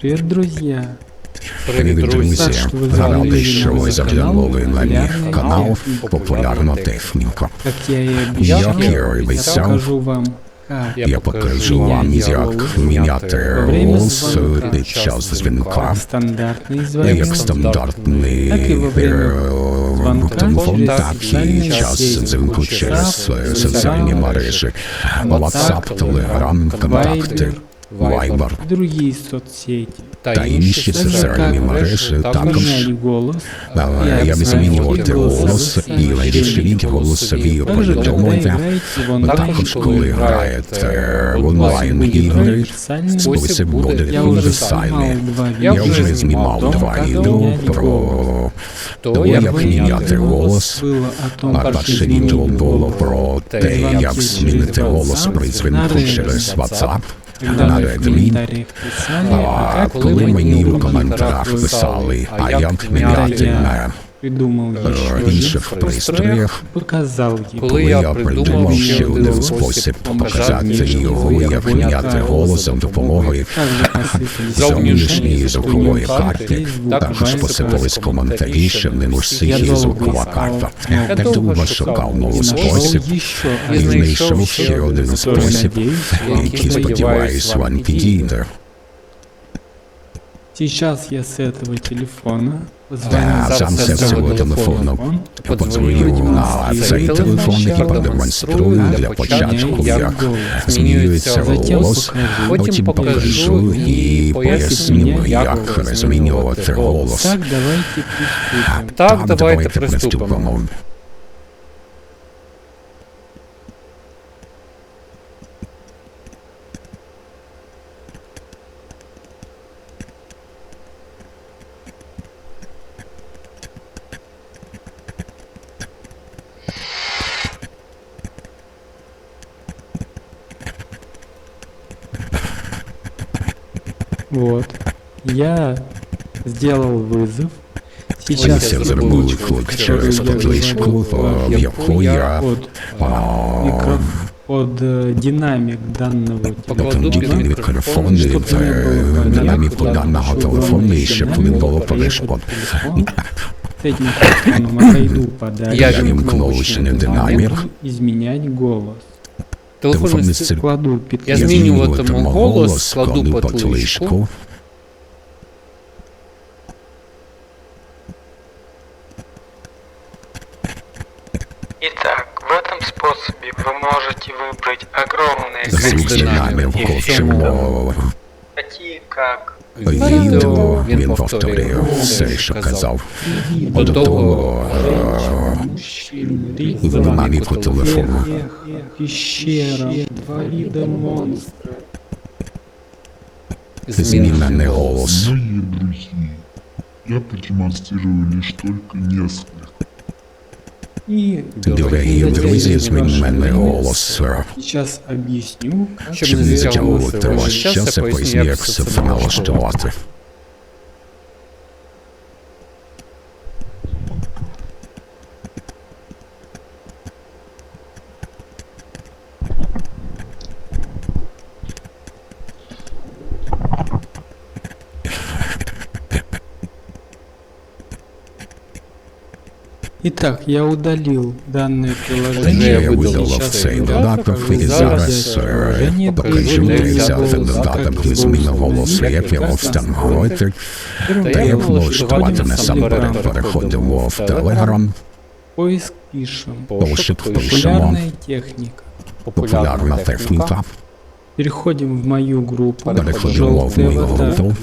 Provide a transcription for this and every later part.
Привет, друзья! Привіт, друзі! Ви на заглянули на мій канал канал «Популярна техніка. Как я и Як я і обіцяв, покажу вам, Я покажу вам, як міняти голос під час дзвінка, як стандартний телефон, так і час дзвінку через соціальні мережі, WhatsApp, Telegram, контакти, Viber другие соцсети. та інші соціальні мережі також. Е, Як змінювати голос. І вирішувати голосові повідомлення. в Також, коли граєте. в онлайн ігри, спосіб буде універсальний. Я вже знімав два відео про того, як міняти голос. А перше відео було про те, як змінити голос при дзвінку через WhatsApp Когда на вы в Redmi. комментариях писали, А коли мені в коментарях писали, а як міняти на придумал е, еще інших пристроях, показал ему. коли я придумав ще один спосіб показати його, як міняти голос за допомогою Также посыпались зовнішньої звукової YouTube, карти, Facebook, також Viber. посипались коментарі, що не усіх Я є довго звукова искал карта. много Я довго шукав И новий нашел спосіб, еще і один знайшов ще один который, спосіб, надеюсь, вам який, подойдет. сподіваюсь, вам підійде. Сейчас я с этого телефона позвоню Я сам с з этого цього телефону. Телефона, подзвоню на цей телефон який продемонструю для початку, як змінюється голос, потім покажу і поясню, як змінювати голос. Так, давайте приступимо. Вот. Я сделал вызов. Ось Сейчас я зробив виклик через табличку, в яку я под, а, микро... под э, динамик данного Потім Покладу тільки телефона. мікрофон Щоб в не було е, динаміку помех, даного щоб телефону і щоб не динамик було проехать перешкод. телефон. С этим микрофоном отойду подальше. Я Я вімкнув ще не динамік. Изменять голос. Телефон Телефон місце- місце- Кладу петлю. Я змінюватиму голос, кладу петличку. Итак, в этом способе вы можете выбрать огромное Звук Звук динамік. динаміку, В цьому чому такие как відео він він повторює повторює все, що казав. До того того е, мужчины, в динаміку телефону. Змінений голос. Друзья, я продемонстрирую лишь только несколько. Дорогі друзі, змінений голос. сейчас объясню, как Щоб не затягувати ваш час, я поясню, як це налаштувати. Итак, я удалил данное приложение. я видалив цей додаток і зараз покажу, взяти додаток зміни голосу, встановити, як його встановити, Та як налаштувати насамперед переходимо в переходимо Telegram, Поиск пишем. пошук пишемо, Популярная техника. популярна техніка, Переходим в мою группу. переходимо в мою групу,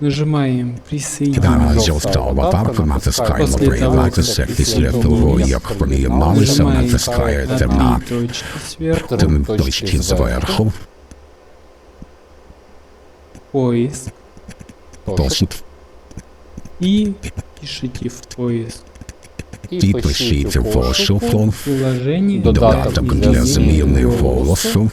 Нажимаем на присоединить. натискаємо Після того, після після того, того, як приєдналися, натискаєте на на три точки сверху. три точки зверху, Поиск. пошук, И пишите в поиск. і пишіть в пошуку, Приложение. додаток для зміни голосу,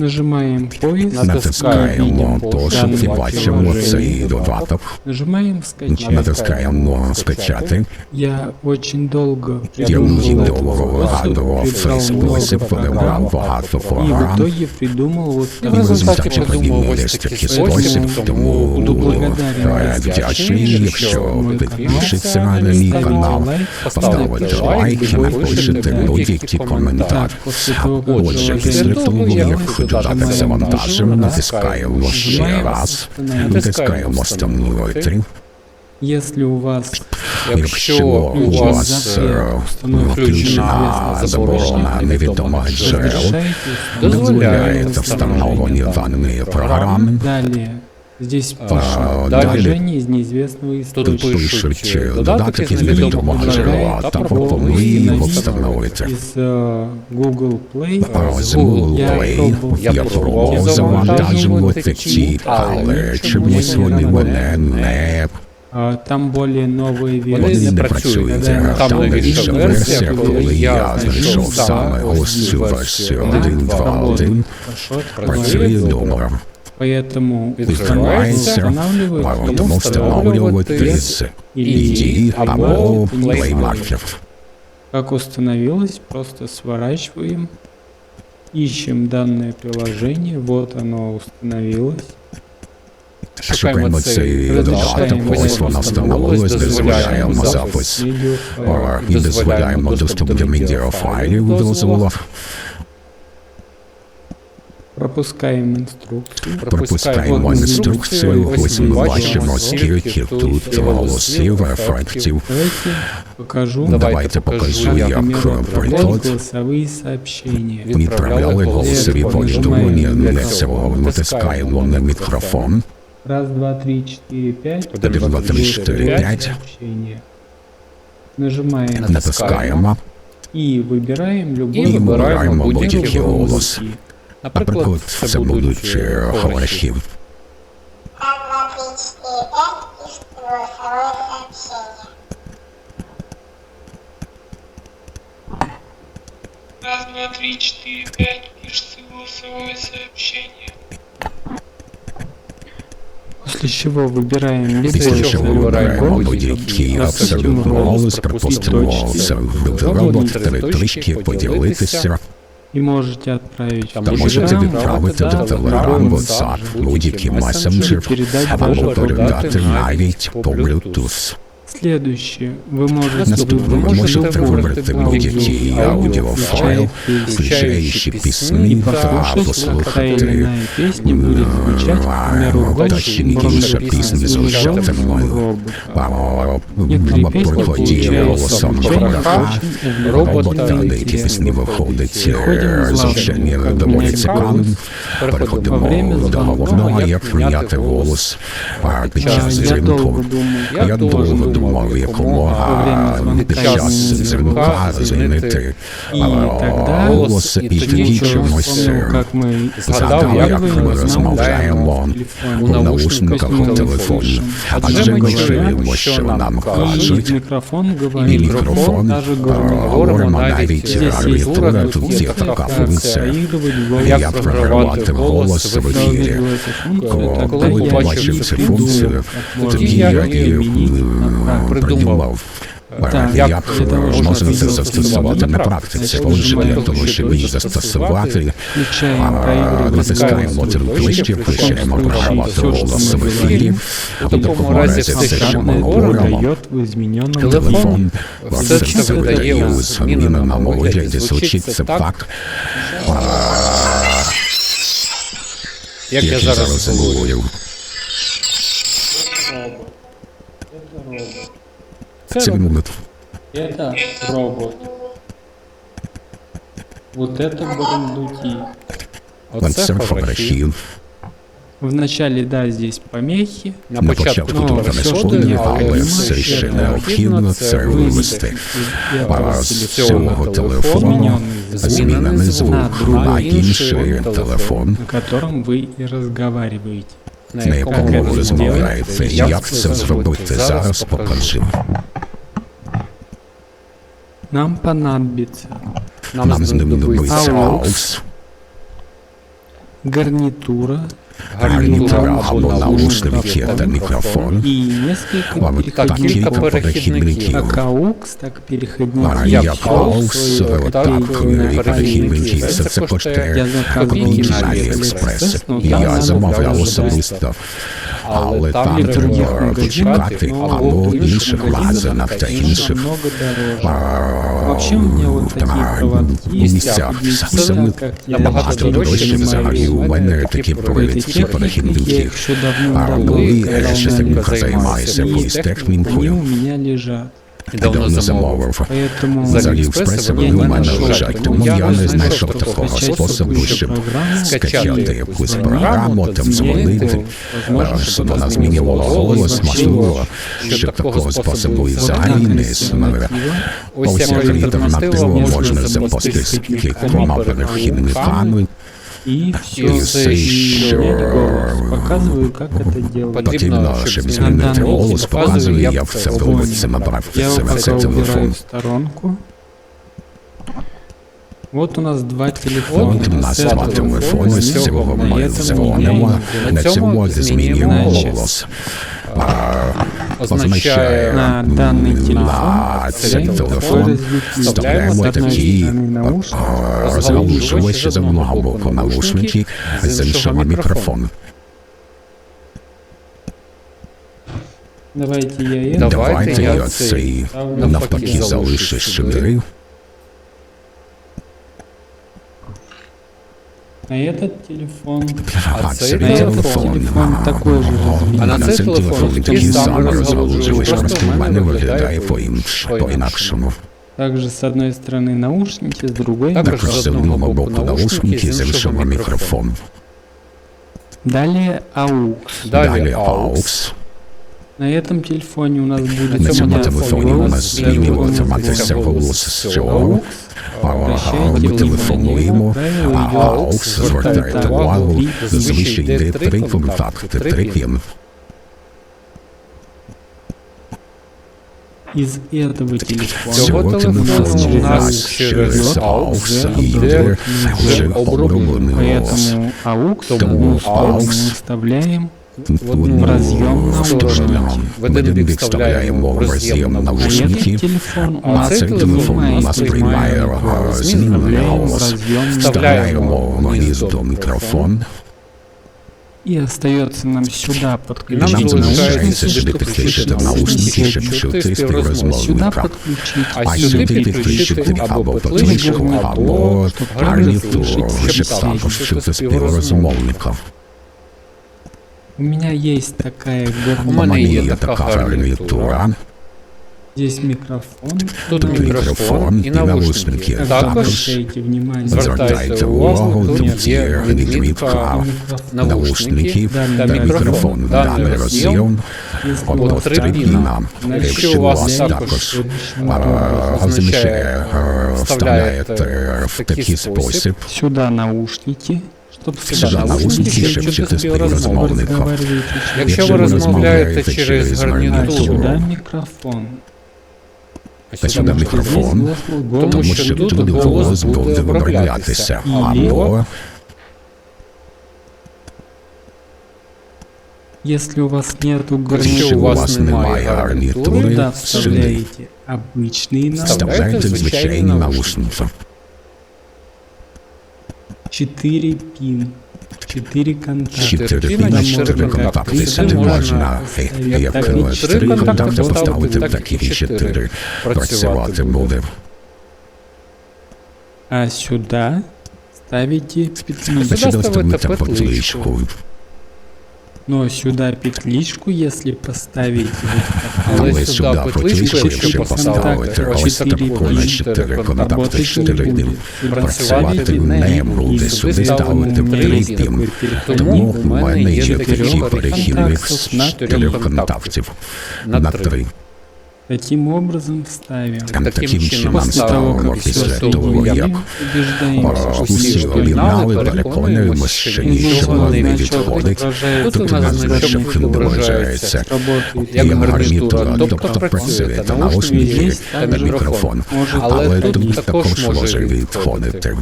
Нажимаем поиск. Натискаємо то, що Даний бачимо цей додаток. Нажимаем скачать. Натискаємо скачати. Я очень долго Я дуже довго вигадував цей спосіб, подобрав багато в програм. І в результаті придумав ось такий спосіб, тому Буду благодарен. е, вдячний, якщо підпишеться на мій канал, поставите лайк і напишете будь-які коментарі. Отже, після того, як нажимаем завантажив, натискаємо ще раз, натискаємо «Встановити». Якщо у вас е, включена заборона невідомих джерел, дозволяється встановлення даної програми. Здесь А, пишут далее. приложение из неизвестного Тут источника. пишуть е, додаток із невідомого джерела та пропонує його встановити. Из э, Google Play. А З Google Я Play пробував. я пробував завантажувати ці, але чомусь вони мене не А, Там более новые Вони версии. не не працюють. працюють. Там Там найбільша найбільша версія, версія, коли я знайшов знайшов саме саме ось цю версію Да, 1.2.1, Хорошо, працює открываем. добре. Поэтому Відкривається, устанавливать а или тому встановлювати з ID або Play Market. Как установилось, просто сворачиваем, ищем данное приложение, вот оно установилось. Шукаємо цей додаток, ось вона встановилась, дозволяємо запис видеофайл. а, і дозволяємо доступ до медіафайлів дозволу. Пропускаем инструкцию. Пропускаємо інструкцію, ось ми бачимо, скільки тут голосів, ефектів. Давайте покажу, Давайте покажу, как як примерно притот работают голосовые сообщения. відправляли голосові повідомлення для цього. Натискаємо на мікрофон. Раз, два, три, четыре, пять. Один, два, три, чотири, п'ять. Сообщение. Нажимаем Натискаємо и выбираем любой І вибираємо голос. будь-який голос. Голоси. Наприклад, це будуть е, голосів. Раз, два, три, четыре, пять, пишется голосовое сообщение. После чего выбираем любой Після Після чого чого вибираємо вибираємо будь-який Допустим, абсолютно голос, голос, припустимо, точки. це робот, три точки, поділитися. И можете отправить Там Та в можете Telegram, відправити до Telegram, WhatsApp, будь-який месенджер, або передати навіть по Bluetooth. Следующее. Вы можете Наступне ви выбрать можете любой вибрати будь-який аудіофайл, включаючи пісні и та послушать, как та послухати или иная песня будет звучать, к примеру, та голос чи інша пісня звучати мною. робота. А, Некоторые песни Приході получают голосом звучание громака, очень робота, увлекательное и деякі пісні интересное. виходить Переходимо е, з звучання лавки. доволі Як цікавим. міняти Во Переходимо время до звонка, головного, як як міняти голос а, під А, час Я долго дзвінку. думал, Я довго думав, якомога під час дзвінка змінити И тогда голос і і тоді тоді Ничего чомусь вспомнил, е, как мы згадав, як ми розмовляємо телефоне. у наушниках у телефоні. Адже ми чуємо, що нам И кажуть, микрофон і говорит, мікрофон даже а, говорит. говоримо навіть Здесь есть гарнітура, тут функция, є така как функція. проигрывать голос. Як програвати голос в Когда ефірі. увидел эту функцию, Коли тогда я побачив и цю придумал, функцію, как можно тоді я ее і на придумав. Того, можна це це застосувати на практиці? Отже, для того, щоб її застосувати, натискаємо клички, включаємо програвати голос в ефірі. Такому разі все, що ми говоримо, телефон. все це це видає у зміненому вигляді, звучить це так, Як я я зараз говорю. говорю. Це буде Это робот. Вот это Барандуки. Оце фотографії. Вначале, да, здесь помехи. На На початку початку Ну, тут все, що перешкоди, необхідно, але це все ще ще необхідно це вивести. из А этого з телефона цього телефону измененный звук, змінений звук на на інший інший телефон, на котором вы и разговариваете. на якому ви розмовляєте. Як це зробити зараз, покажу. Нам понадобится Нам знадобиться AUX. AUX. гарнитура, гарнітура або наушники та мікрофон. и несколько Вам так переходников. кілька перехідників. перехідників. Как AUX, так переходники. А Як аукс, так і перехідники. це Це коштує но І там я замовляв особисто. Але там треба чекати ну, або інших магазинах та інших місцях. я набагато дорожче взагалі. У мене такі провідки перехідники. Коли ще цим займаюся, И коли з Давно замовив. За З Аліекспреса вони не мене лежать, Тому я не знайшов такого способу, щоб скачати якусь програму, там щоб щоб вона змінювала голос, можливо, що що такого способу і взагалі не існує. Ось як альтернативу можна запустити з кількома перехідниками. перехідниками, И все, И все, що показываю, как это делать. Потрібно, потрібно, щоб щоб змінити змінити голос, голос, показує, показує, як як це це робиться. робиться на Я практиці его на пока цей убираю телефон. в сторонку. Вот у нас два телефона. От у нас С два этого телефони, фона, з цього на ми этом дзвонимо, меняем на цьому змінюємо Значить, голос. Означає На даний телефон цей телефон вставляємо такі наушники, розгалужувачі з одного боку наушники, з іншого мікрофон. Давайте я цей. навпаки залишу сюди, на этот телефон. а цей цей телефон- телефон телефон такой же А на на цей цей телефон телефон такий такий самий самий розгалужувач, розгалужувач, просто просто в в мене мене виглядає виглядає по-інакшому. по-інш- по-інакшому. Также с одной стороны наушники, с другой Також микрофон. Також з одного боку наушники, з іншого мікрофон. Далее AUX. Далі AUX. AUX. На этом телефоне у нас будет На цьому меняться телефоні у голос, нас для того змінюється нужно матися голос з цього. AUX. А, Обращайте Ми телефонуємо, внимание, а правило AUX йде звертає так, увагу, три. зазвичай йде три контакти, три пін. Из этого телефона Цього Цього телефону телефону у нас нас через через AUX AUX йде йде вже вже оброблений голос. Поэтому AUX Тому одну сторону AUX мы вставляем в одну роз'єм сторону. В один бік вставляємо в роз'єм а наушники, этот А цей телефон у нас приймає голос. змінений голос. Вставляємо в гніздо мікрофон, и остается нам сюда подключить нам залишається залишається сюди сюди підключити підключити наушники, сюда подключить А сюди підключити або петличку, або гарнітуру, щоб щоб також чути співрозмовника. У меня есть такая У У мене мене є є така така гарнітура. гарнітура, Здесь микрофон. Тут Ну, мікрофон і наушники. наушники. Когда Також обращаете внимание, звертайте увагу, тут є відмітка наушників наушники, та та мікрофон. мікрофон. Даний Даний роз'єм роз'єм если Або у або вас три три піна. піна. Якщо Якщо у у вас вас також також означає, означає, вставляєте вставляєте в такий спосіб, сюда наушники, чтобы Сюди наушники, щоб чути співрозмовника. Якщо ви розмовляєте через А гарнітуру, сюда мікрофон. та сюди мікрофон, Тому тому що що тут тут голос голос буде буде оброблятися. вироблятися. Або Если у вас нету Якщо у гарнитур, вас немає гарнітури, туда сюди вставляете обычные наушники. вставляєте звичайні наушники. 4 пин, 4 контакта. Чотири піна, піна, чотири чотири контакти. контакти. Це Сюди можна, як як чотири контакти поставити, так і так і чотири чотири працювати буде. А сюда ставите петличку. Сюди Сюди петличку. Но сюда петличку, если поставить Але сюди сюди петличку, якщо поставити ось таку на на чотири чотири контакти, контакти, работать не чотири будет. пін. Сюда Працювати ставите не буде, сюди ставити переходник Тому в мене є такий перехідник з на чотирьох контактів на на три. три. Таким образом вставим. Там Таким таким чином ставимо після того, як убеждаемся, а, что усі усі об'єднали, переконуємося, що нічого не відходить. Тут у нас відображається. работает Як гарнітура, тобто тобто працює та наушники, та мікрофон. Але тут також може відходити.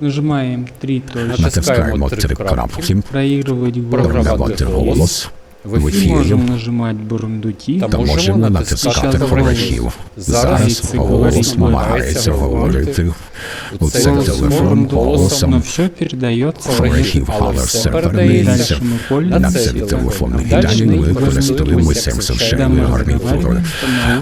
Нажимаем три точки. Натискаємо три крапки, Проигрывать програвати голос. В в ефірі можемо нажимати. Там та можемо натискати фотографів. Зараз голос намагається говорити у цей Голос телефон Бурунду, но голосом все передается фотографів, але все передається Дальше мы пользуемся. на цей телефон. І Дальше далі ми ми користуємося Когда сенсоршевою мы гарнітурою.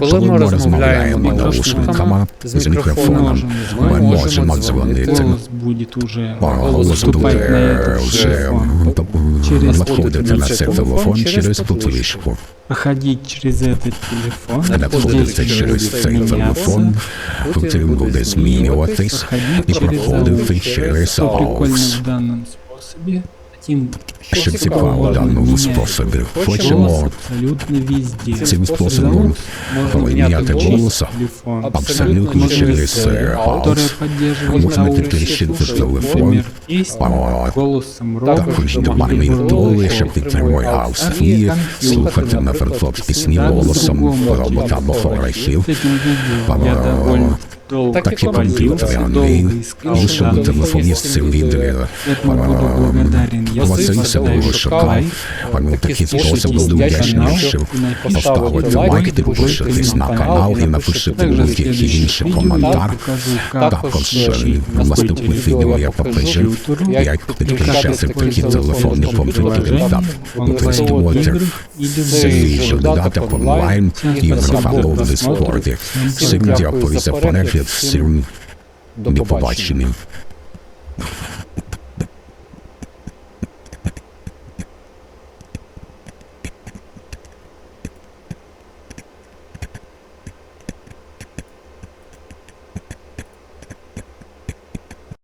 разговариваем, то Коли ми розмовляємо наушниками наушниками з з мікрофоном, можем ми звонить, можемо дзвонити. голос будет уже Голос поступать на буде этот вже телефон. Через надходити на цей телефон через потиличку. потиличку. проходить через этот телефон. Надходити Здесь через будет цей меняться. телефон, потім буде змінюватись і Проходить через таким Що цікаво в даному способі, хочемо цим способом поміняти телефон, абсолютно через который Можна підключити телефон також робота, нормальний либо доли, що голосом. підтримує аудіо, слухати, наприклад, пісні голосом робота або фотографів. С этим видео я довольно долго Так Такі комп'ютерний, возился, комп'ютерний, долго искал в іншому данный телефоні з цим відео. Этому буду благодарен. Я Василь создаю Савлович шукав. лайк, Пам'ятаю, такий Такий спосіб спосіб буду здячний, вдячний, що що напишите поставите лайк, лайк, підпишитесь підпишитесь на канал і напишите Также в будь-який следующих інший видео коментар. я покажу, как Також подключить в наступних наступне відео я покажу, комп'ютеру, як підключати такі телефонні комп'ютери та використовувати цей же додаток онлайн іграх або в Дискорді. Всім дякую за перегляд, всім до побачення.